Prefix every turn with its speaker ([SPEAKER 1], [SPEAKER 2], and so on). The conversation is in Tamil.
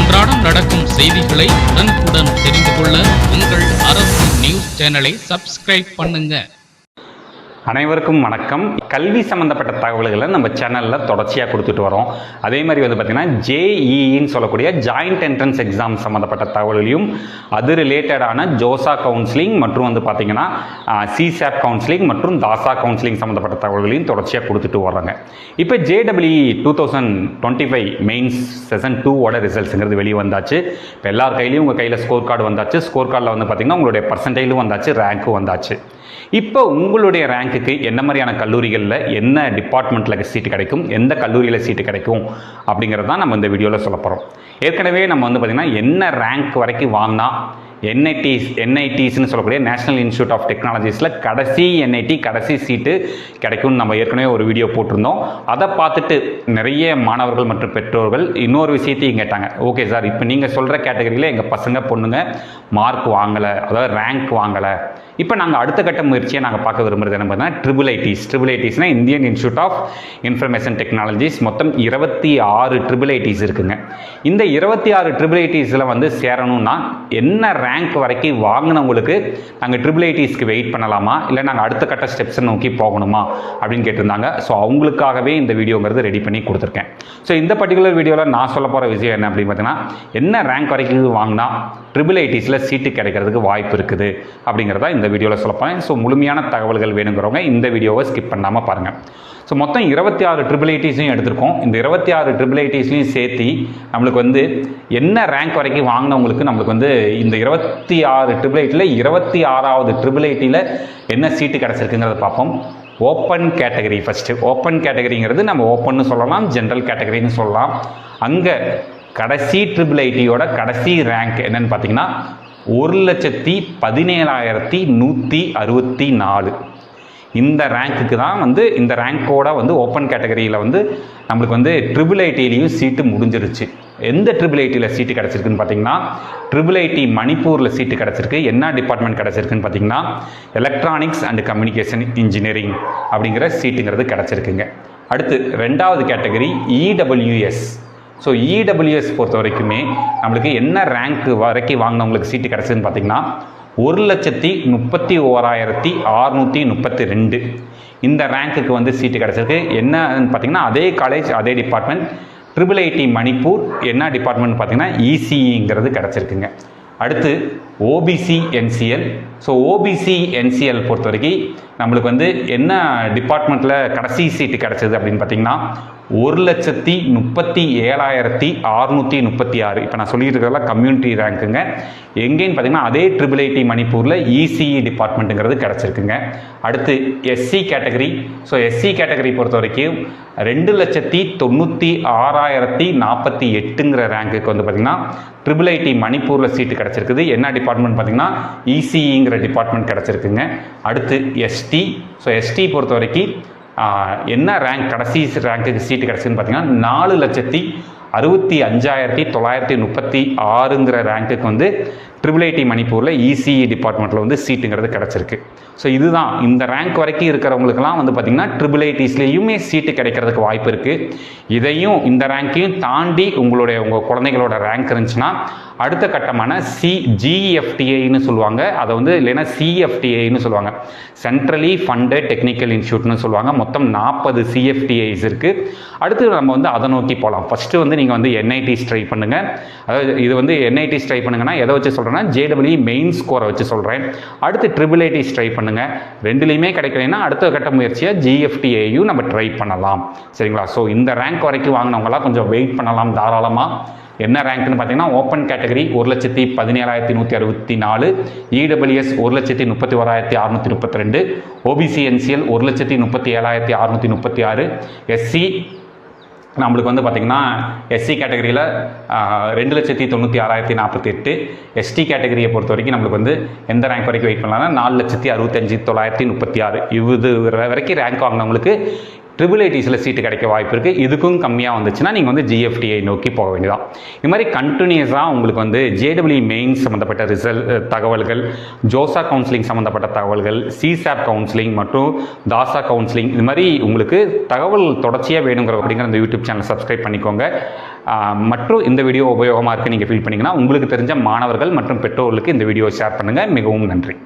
[SPEAKER 1] அன்றாடம் நடக்கும் செய்திகளை உடனுக்குடன் தெரிந்து கொள்ள உங்கள் அரசு நியூஸ் சேனலை சப்ஸ்கிரைப் பண்ணுங்க.
[SPEAKER 2] அனைவருக்கும் வணக்கம். கல்வி சம்மந்தப்பட்ட தகவல்களை நம்ம சேனலில் தொடர்ச்சியாக கொடுத்துட்டு வரோம். அதே மாதிரி வந்து பார்த்திங்கன்னா ஜேஇன்னு சொல்லக்கூடிய ஜாயிண்ட் என்ட்ரன்ஸ் எக்ஸாம் சம்மந்தப்பட்ட தகவல்களையும் அது ரிலேட்டடான ஜோசா கவுன்சிலிங் மற்றும் வந்து பார்த்திங்கன்னா சிசாப் கவுன்சிலிங் மற்றும் தாசா கவுன்சிலிங் சம்மந்தப்பட்ட தகவல்களையும் தொடர்ச்சியாக கொடுத்துட்டு வர்றாங்க. இப்போ ஜேடபிள்இ two thousand twenty five mains session டூவோட ரிசல்ட்ஸுங்கிறது வெளியே வந்தாச்சு. இப்போ எல்லார் கையிலையும் உங்கள் கையில் ஸ்கோர் கார்டு வந்தாச்சு. ஸ்கோர் கார்டில் வந்து பார்த்திங்கன்னா உங்களுடைய பர்சன்டேஜும் வந்தாச்சு ரேங்க்கும் வந்தாச்சு. இப்போ உங்களுடைய ரேங்க்குக்கு என்ன மாதிரியான கல்லூரிகள் கல்லூரிகளில் என்ன டிபார்ட்மெண்ட்டில் சீட்டு கிடைக்கும்? எந்த கல்லூரியில் சீட்டு கிடைக்கும்? அப்படிங்கிறது தான் நம்ம இந்த வீடியோவில் சொல்ல போகிறோம் ஏற்கனவே நம்ம வந்து பார்த்திங்கன்னா என்ன ரேங்க் வரைக்கும் வாங்கினா என்ஐடிஸ் என்ஐடிஸ்னு சொல்லக்கூடிய நேஷனல் இன்ஸ்டியூட் ஆஃப் டெக்னாலஜிஸில் கடைசி என்ஐடி கடைசி சீட்டு கிடைக்கும்னு நம்ம ஏற்கனவே ஒரு வீடியோ போட்டிருந்தோம். அதை பார்த்துட்டு நிறைய மாணவர்கள் மற்றும் பெற்றோர்கள் இன்னொரு விஷயத்தையும் கேட்டாங்க. ஓகே சார் இப்போ நீங்கள் சொல்கிற கேட்டகரியில் எங்கள் பசங்க பொண்ணுங்க மார்க் வாங்கலை அதாவது ரேங்க் வாங்கலை. இப்போ நாங்கள் அடுத்த கட்ட முயற்சியை நாங்கள் பார்க்க விரும்புறது என்ன பார்த்தீங்கன்னா triple ITs triple ஐடிஸ்னால் Indian institute of information technologies. மொத்தம் இருபத்தி ஆறு ட்ரிபிள் ஐடிஸ் இருக்குங்க. இந்த இருபத்தி ஆறு ட்ரிபிள் ஐடிஸில் வந்து சேரணும்னா என்ன ரேங்க் வரைக்கும் வாங்கினவங்களுக்கு நாங்கள் ட்ரிபிள் ஐடிஸ்க்கு வெயிட் பண்ணலாமா? இல்லை நாங்கள் அடுத்த கட்ட ஸ்டெப்ஸை நோக்கி போகணுமா? அப்படின்னு கேட்டிருந்தாங்க. ஸோ அவங்களுக்காகவே இந்த வீடியோங்கிறது ரெடி பண்ணி கொடுத்துருக்கேன். ஸோ இந்த பர்டிகுலர் வீடியோவில் நான் சொல்ல போகிற விஷயம் என்ன அப்படின்னு பார்த்தீங்கன்னா என்ன ரேங்க் வரைக்கும் வாங்கினா ட்ரிபிள் ஐடிஸில் சீட்டு கிடைக்கிறதுக்கு வாய்ப்பு இருக்குது அப்படிங்கிறதா இந்த வீடியோவில் சொல்ல ஸோ முழுமையான தகவல்கள் வேணுங்கிறவங்க இந்த வீடியோவை ஸ்கிப் பண்ணாமல் பாருங்கள் ஸோ மொத்தம் இருபத்தி ஆறு ட்ரிபிள் ஐடிஸையும் எடுத்திருக்கோம். இந்த இருபத்தி ஆறு ட்ரிபிள் ஐடிஸ்லையும் சேர்த்து நம்மளுக்கு வந்து என்ன ரேங்க் வரைக்கும் வாங்கினவங்களுக்கு நம்மளுக்கு வந்து இந்த இருபத்தி ஆறு ட்ரிபிள் ஐட்டியில் இருபத்தி ஆறாவது ட்ரிபிள் ஐட்டியில் என்ன சீட்டு கிடச்சிருக்குங்கிறத பார்ப்போம். ஓப்பன் கேட்டகரி ஃபஸ்ட்டு ஓப்பன் கேட்டகரிங்கிறது நம்ம ஓப்பன்னு சொல்லலாம் ஜென்ரல் கேட்டகரின்னு சொல்லலாம். அங்கே கடைசி ட்ரிபிள் ஐடியோட கடைசி ரேங்க் என்னன்னு பார்த்தீங்கன்னா ஒரு லட்சத்தி பதினேழாயிரத்தி நூற்றி அறுபத்தி நாலு. இந்த ரேங்க்குக்கு தான் வந்து இந்த ரேங்க்கோட வந்து ஓப்பன் கேட்டகரியில் வந்து நம்மளுக்கு வந்து ட்ரிபிள் ஐடிலையும் சீட்டு முடிஞ்சிருச்சு. எந்த ட்ரிபிள் ஐடியில் சீட்டு கிடச்சிருக்குன்னு பார்த்தீங்கன்னா ட்ரிபிள் ஐடி மணிப்பூரில் சீட்டு கிடச்சிருக்கு. என்ன டிபார்ட்மெண்ட் கிடச்சிருக்குன்னு பார்த்தீங்கன்னா எலக்ட்ரானிக்ஸ் அண்ட் கம்யூனிகேஷன் இன்ஜினியரிங் அப்படிங்கிற சீட்டுங்கிறது கிடச்சிருக்குங்க. அடுத்து ரெண்டாவது கேட்டகரி இடபிள்யூஎஸ் ஸோ இடபிள்யூஎஸ் பொறுத்த வரைக்குமே நம்மளுக்கு என்ன ரேங்க் வரைக்கும் வாங்கினவங்களுக்கு சீட்டு கிடச்சதுன்னு பார்த்தீங்கன்னா ஒரு லட்சத்தி முப்பத்தி ஓராயிரத்தி அறுநூற்றி முப்பத்தி ரெண்டு. இந்த ரேங்க்குக்கு வந்து சீட்டு கிடச்சிருக்கு. என்னன்னு பார்த்தீங்கன்னா அதே காலேஜ் அதே டிபார்ட்மெண்ட் ட்ரிபிள் ஐடி மணிப்பூர் என்ன டிபார்ட்மெண்ட் பார்த்தீங்கன்னா இசிஇங்கிறது கிடச்சிருக்குங்க. அடுத்து OBC NCL so OBC NCL பொறுத்த வரைக்கும் நம்மளுக்கு வந்து என்ன டிபார்ட்மெண்ட்டில் கடைசி சீட்டு கிடச்சிது அப்படின்னு பார்த்தீங்கன்னா ஒரு லட்சத்தி முப்பத்தி ஏழாயிரத்தி அறுநூற்றி முப்பத்தி ஆறு. இப்போ நான் சொல்லிட்டு இருக்கிறதெல்லாம் கம்யூனிட்டி ரேங்க்குங்க எங்கேன்னு பார்த்தீங்கன்னா அதே ட்ரிபிள் ஐடி மணிப்பூரில் இசிஇ டிபார்ட்மெண்ட்டுங்கிறது கிடச்சிருக்குங்க. அடுத்து SC category so SC category பொறுத்த வரைக்கும் ரெண்டு லட்சத்தி தொண்ணூற்றி ஆறாயிரத்தி நாற்பத்தி எட்டுங்கிற ரேங்க்குக்கு வந்து பார்த்திங்கன்னா ட்ரிபிள் ஐடி மணிப்பூரில் சீட்டு கிடச்சிருக்குது. என்ன டிபார்ட்மெண்ட் பார்த்திங்கன்னா இசிஇங்கிற டிபார்ட்மெண்ட் கிடச்சிருக்குங்க. அடுத்து எஸ்டி ஸோ எஸ்டி பொறுத்த வரைக்கும் என்ன ரேங்க் கடைசி ரேங்க்குக்கு சீட்டு கிடச்சின்னு பார்த்தீங்கன்னா நாலு லட்சத்தி அறுபத்தி அஞ்சாயிரத்தி தொள்ளாயிரத்தி முப்பத்தி ஆறுங்கிற ரேங்க்குக்கு வந்து ட்ரிபிள் ஐடி மணிப்பூரில் இசிஇ டிபார்ட்மெண்ட்டில் வந்து சீட்டுங்கிறது கிடச்சிருக்கு. ஸோ இதுதான். இந்த ரேங்க் வரைக்கும் இருக்கிறவங்களுக்குலாம் வந்து பார்த்திங்கன்னா ட்ரிபிள் ஐடிஸ்லேயுமே சீட்டு கிடைக்கிறதுக்கு வாய்ப்பு இருக்குது இதையும் இந்த ரேங்க்கையும் தாண்டி உங்களுடைய உங்கள் குழந்தைகளோட ரேங்க் இருந்துச்சுன்னா அடுத்த கட்டமான சி ஜிஎஃப்டிஐன்னு சொல்லுவாங்க. அதை வந்து இல்லைன்னா சிஎஃப்டிஐன்னு சொல்லுவாங்க. சென்ட்ரலி ஃபண்டட் டெக்னிக்கல் இன்ஸ்டியூட்னு சொல்லுவாங்க. மொத்தம் நாற்பது சிஎஃப்டிஐஸ் இருக்குது அடுத்து நம்ம வந்து அதை நோக்கி போகலாம் ஃபஸ்ட்டு வந்து நீங்கள் வந்து என்ஐடிஸ் ட்ரை பண்ணுங்கள் அதாவது இது வந்து என்ஐடிஸ் ட்ரை பண்ணுங்கன்னா எதை வச்சு சொல்கிறேன்னா ஜேடபிள்யூ மெயின் ஸ்கோரை வச்சு சொல்கிறேன் அடுத்து ட்ரிபிள் ஐடிஸ் ட்ரை பண்ணுங்கள் ரெண்டுலேயுமே கிடைக்கலைன்னா அடுத்த கட்ட முயற்சியாக ஜிஎஃப்டிஐயும் நம்ம ட்ரை பண்ணலாம். சரிங்களா? ஸோ இந்த ரேங்க் வரைக்கும் வாங்கினவங்களாம் கொஞ்சம் வெயிட் பண்ணலாம் தாராளமாக என்ன ரேங்க்னு பார்த்தீங்கன்னா ஓப்பன் கேட்டகரி ஒரு லட்சத்தி பதினேழாயிரத்தி நூற்றி அறுபத்தி நாலு இடபிள்யூஎஸ் ஒரு லட்சத்தி முப்பத்தி ஓராயிரத்தி அறுநூற்றி முப்பத்தி ரெண்டு ஓபிசி என்சிஎல் ஒரு லட்சத்தி முப்பத்தி ஏழாயிரத்தி அறுநூற்றி முப்பத்தி ஆறு எஸ்சி நம்மளுக்கு வந்து பார்த்திங்கன்னா எஸ்சி கேட்டகரியில் ரெண்டு லட்சத்தி தொண்ணூற்றி ஆறாயிரத்தி நாற்பத்தி எட்டு எஸ்டி கேட்டகரியை பொறுத்த வரைக்கும் நம்மளுக்கு வந்து எந்த ரேங்க் வரைக்கும் வெயிட் பண்ணலாம்னா நாலு லட்சத்தி அறுபத்தஞ்சி தொள்ளாயிரத்தி முப்பத்தி ஆறு. இது வரைக்கும் ரேங்க் வாங்கினவங்களுக்கு ட்ரிபிள் ஐடிஸில் சீட்டு கிடைக்க வாய்ப்பு இருக்குது இதுக்கும் கம்மியாக வந்துச்சுன்னா நீங்கள் வந்து ஜிஎஃப்டிஐ நோக்கி போக வேண்டியதான் இது மாதிரி கண்டினியூஸாக உங்களுக்கு வந்து ஜேடபிள்யூ மெயின்ஸ் சம்மந்தப்பட்ட ரிசல்ட் தகவல்கள் ஜோசா கவுன்சிலிங் சம்மந்தப்பட்ட தகவல்கள் சிசாப் கவுன்சிலிங் மற்றும் தாசா கவுன்சிலிங் இது மாதிரி உங்களுக்கு தகவல் தொடர்ச்சியாக வேணுங்கிற அப்படிங்கிற இந்த யூடியூப் சேனல் சப்ஸ்கிரைப் பண்ணிக்கோங்க. மற்றும் இந்த வீடியோ உபயோகமாக இருக்குது நீங்கள் ஃபீல் பண்ணீங்கன்னா உங்களுக்கு தெரிஞ்ச மாணவர்கள் மற்றும் பெற்றோர்களுக்கு இந்த வீடியோ ஷேர் பண்ணுங்கள் மிகவும் நன்றி.